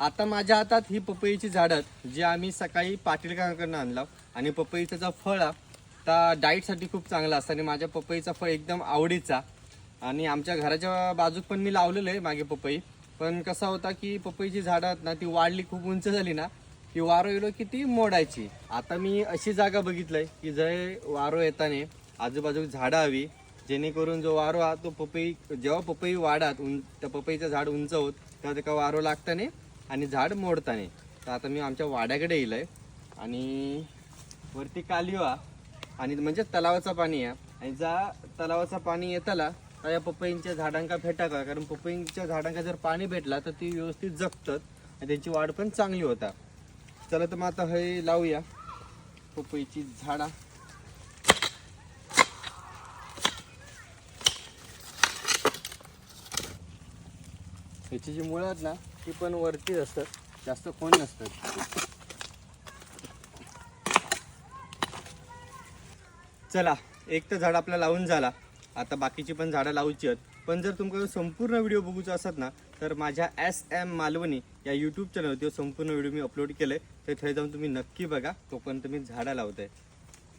आता माझ्या हातात ही पपईची झाडं जी आम्ही सकाळी पाटील काकांकडून आणला. आणि पपईचं जो फळ आहे त्या डाईटसाठी खूप चांगला असतं. आणि माझ्या पपईचा फळ एकदम आवडीचा आणि आमच्या घराच्या बाजूक पण मी लावलेलं आहे मागे पपई. पण कसा होता की पपईची झाडं आहेत ना ती वाढली खूप उंच झाली ना की वारो येलो की ती मोडायची. आता मी अशी जागा बघितलंय की जय वारो येताना आजूबाजूक झाडं हवी जेणेकरून जो वारो हा तो पपई जेव्हा पपई वाढात उं त्या पपईचं झाड उंच होत तेव्हा त्याला वारो लागताने आणि झाड मोडताने. तर आता मी आमच्या वाड्याकडे येईल आणि वरती कालिवा. आणि म्हणजे तलावाचं पाणी आहे. आणि जा तलावाचं पाणी येताला तर या पपईंच्या झाडांका भेटा का कारण पपईंच्या झाडांका जर पाणी भेटला तर ती व्यवस्थित जगतात. आणि त्यांची वाढ पण चांगली होता. चला तर मग आता हे लावूया. पपईची झाडा. ह्याची जी मुळं आहेत ना ती पण वरतीच असतात. जास्त कोण नसतात चला एक तर झाड आपला लावून झाला. आता बाकीची पण झाडं लावूची आहेत. पण जर तुमका संपूर्ण व्हिडिओ बघूचा असत ना तर माझ्या एस एम मालवणी या यूट्यूब चॅनलवरती संपूर्ण व्हिडिओ मी अपलोड केले तर थंय जाऊन तुम्ही नक्की बघा तोपर्यंत मी झाडं लावत आहे